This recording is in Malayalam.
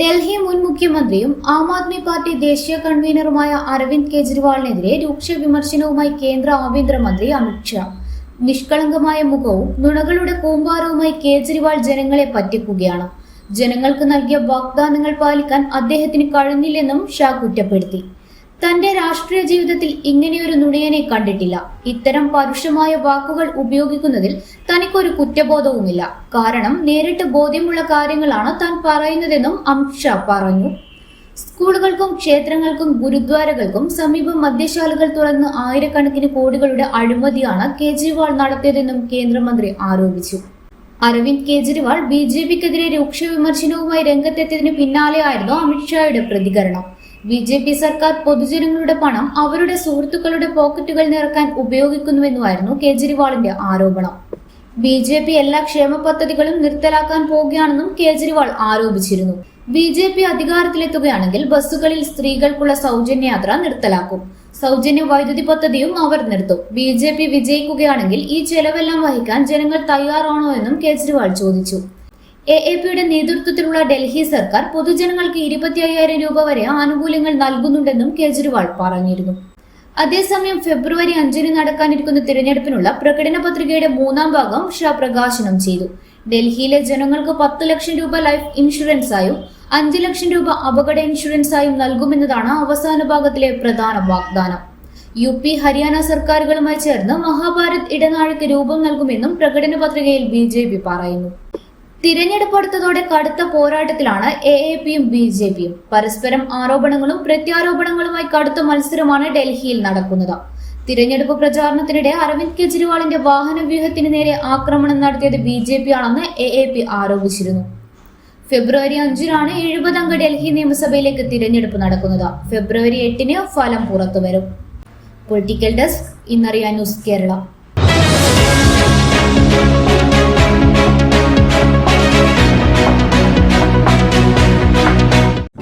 ഡൽഹി മുൻ മുഖ്യമന്ത്രിയും ആം ആദ്മി പാർട്ടി ദേശീയ കൺവീനറുമായ അരവിന്ദ് കെജ്രിവാളിനെതിരെ രൂക്ഷ വിമർശനവുമായി കേന്ദ്ര ആഭ്യന്തരമന്ത്രി അമിത്ഷാ നിഷ്കളങ്കമായ മുഖവും നുണകളുടെ കൂമ്പാരവുമായി കേജ്രിവാൾ ജനങ്ങളെ പറ്റിക്കുകയാണ്. ജനങ്ങൾക്ക് നൽകിയ വാഗ്ദാനങ്ങൾ പാലിക്കാൻ അദ്ദേഹത്തിന് കഴിഞ്ഞില്ലെന്നും ഷാ കുറ്റപ്പെടുത്തി. തന്റെ രാഷ്ട്രീയ ജീവിതത്തിൽ ഇങ്ങനെയൊരു നുണയനെ കണ്ടിട്ടില്ല. ഇത്തരം പരുഷമായ വാക്കുകൾ ഉപയോഗിക്കുന്നതിൽ തനിക്കൊരു കുറ്റബോധവുമില്ല. കാരണം നേരിട്ട് ബോധ്യമുള്ള കാര്യങ്ങളാണ് താൻ പറയുന്നതെന്നും അമിത്ഷാ പറഞ്ഞു. സ്കൂളുകൾക്കും ക്ഷേത്രങ്ങൾക്കും ഗുരുദ്വാരകൾക്കും സമീപം മദ്യശാലകൾ തുറന്ന് ആയിരക്കണക്കിന് കോടികളുടെ അഴിമതിയാണ് കേജ്രിവാൾ നടത്തിയതെന്നും കേന്ദ്രമന്ത്രി ആരോപിച്ചു. അരവിന്ദ് കേജ്രിവാൾ ബി ജെ പിക്കെതിരെ രൂക്ഷ വിമർശനവുമായി രംഗത്തെത്തിയതിനു പിന്നാലെയായിരുന്നു അമിത്ഷായുടെ പ്രതികരണം. ബി ജെ പി സർക്കാർ പൊതുജനങ്ങളുടെ പണം അവരുടെ സുഹൃത്തുക്കളുടെ പോക്കറ്റുകൾ നിറക്കാൻ ഉപയോഗിക്കുന്നുവെന്നുമായിരുന്നു കേജ്രിവാളിന്റെ ആരോപണം. ബി ജെ പി എല്ലാ ക്ഷേമ പദ്ധതികളും നിർത്തലാക്കാൻ പോവുകയാണെന്നും കേജ്രിവാൾ ആരോപിച്ചിരുന്നു. ബി ജെ പി അധികാരത്തിലെത്തുകയാണെങ്കിൽ ബസ്സുകളിൽ സ്ത്രീകൾക്കുള്ള സൗജന്യ യാത്ര നിർത്തലാക്കും. സൗജന്യ വൈദ്യുതി പദ്ധതിയും അവർ നിർത്തും. ബി ജെ പി വിജയിക്കുകയാണെങ്കിൽ ഈ ചെലവെല്ലാം വഹിക്കാൻ ജനങ്ങൾ തയ്യാറാണോ എന്നും കേജ്രിവാൾ ചോദിച്ചു. എ എ പിയുടെ നേതൃത്വത്തിലുള്ള ഡൽഹി സർക്കാർ പൊതുജനങ്ങൾക്ക് ഇരുപത്തി അയ്യായിരം രൂപ വരെ ആനുകൂല്യങ്ങൾ നൽകുന്നുണ്ടെന്നും കേജ്രിവാൾ പറഞ്ഞിരുന്നു. അതേസമയം ഫെബ്രുവരി അഞ്ചിന് നടക്കാനിരിക്കുന്ന തിരഞ്ഞെടുപ്പിനുള്ള പ്രകടന പത്രികയുടെ മൂന്നാം ഭാഗം ഷാ പ്രകാശനം ചെയ്തു. ഡൽഹിയിലെ ജനങ്ങൾക്ക് പത്ത് ലക്ഷം രൂപ ലൈഫ് ഇൻഷുറൻസായും അഞ്ച് ലക്ഷം രൂപ അപകട ഇൻഷുറൻസായും നൽകുമെന്നതാണ് അവസാന ഭാഗത്തിലെ പ്രധാന വാഗ്ദാനം. യു പി ഹരിയാന സർക്കാരുകളുമായി ചേർന്ന് മഹാഭാരത് ഇടനാഴിക്ക് രൂപം നൽകുമെന്നും പ്രകടന പത്രികയിൽ ബി പറയുന്നു. തിരഞ്ഞെടുപ്പ് അടുത്തതോടെ കടുത്ത പോരാട്ടത്തിലാണ് എ എ പിയും ബി ജെ പിയും പരസ്പരം ആരോപണങ്ങളും പ്രത്യാരോപണങ്ങളുമായി കടുത്ത മത്സരമാണ് ഡൽഹിയിൽ നടക്കുന്നത്. തിരഞ്ഞെടുപ്പ് പ്രചാരണത്തിനിടെ അരവിന്ദ് കെജ്രിവാളിന്റെ വാഹന വ്യൂഹത്തിന് നേരെ ആക്രമണം നടത്തിയത് ബി ജെ പി ആണെന്ന് എ എ പി ആരോപിച്ചിരുന്നു. ഫെബ്രുവരി അഞ്ചിനാണ് എഴുപതംഗ ഡൽഹി നിയമസഭയിലേക്ക് തിരഞ്ഞെടുപ്പ് നടക്കുന്നത്. ഫെബ്രുവരി എട്ടിന് ഫലം പുറത്തുവരും പൊളിറ്റിക്കൽ ഡെസ്ക് ഇന്നറിയാൻ ന്യൂസ് കേരള.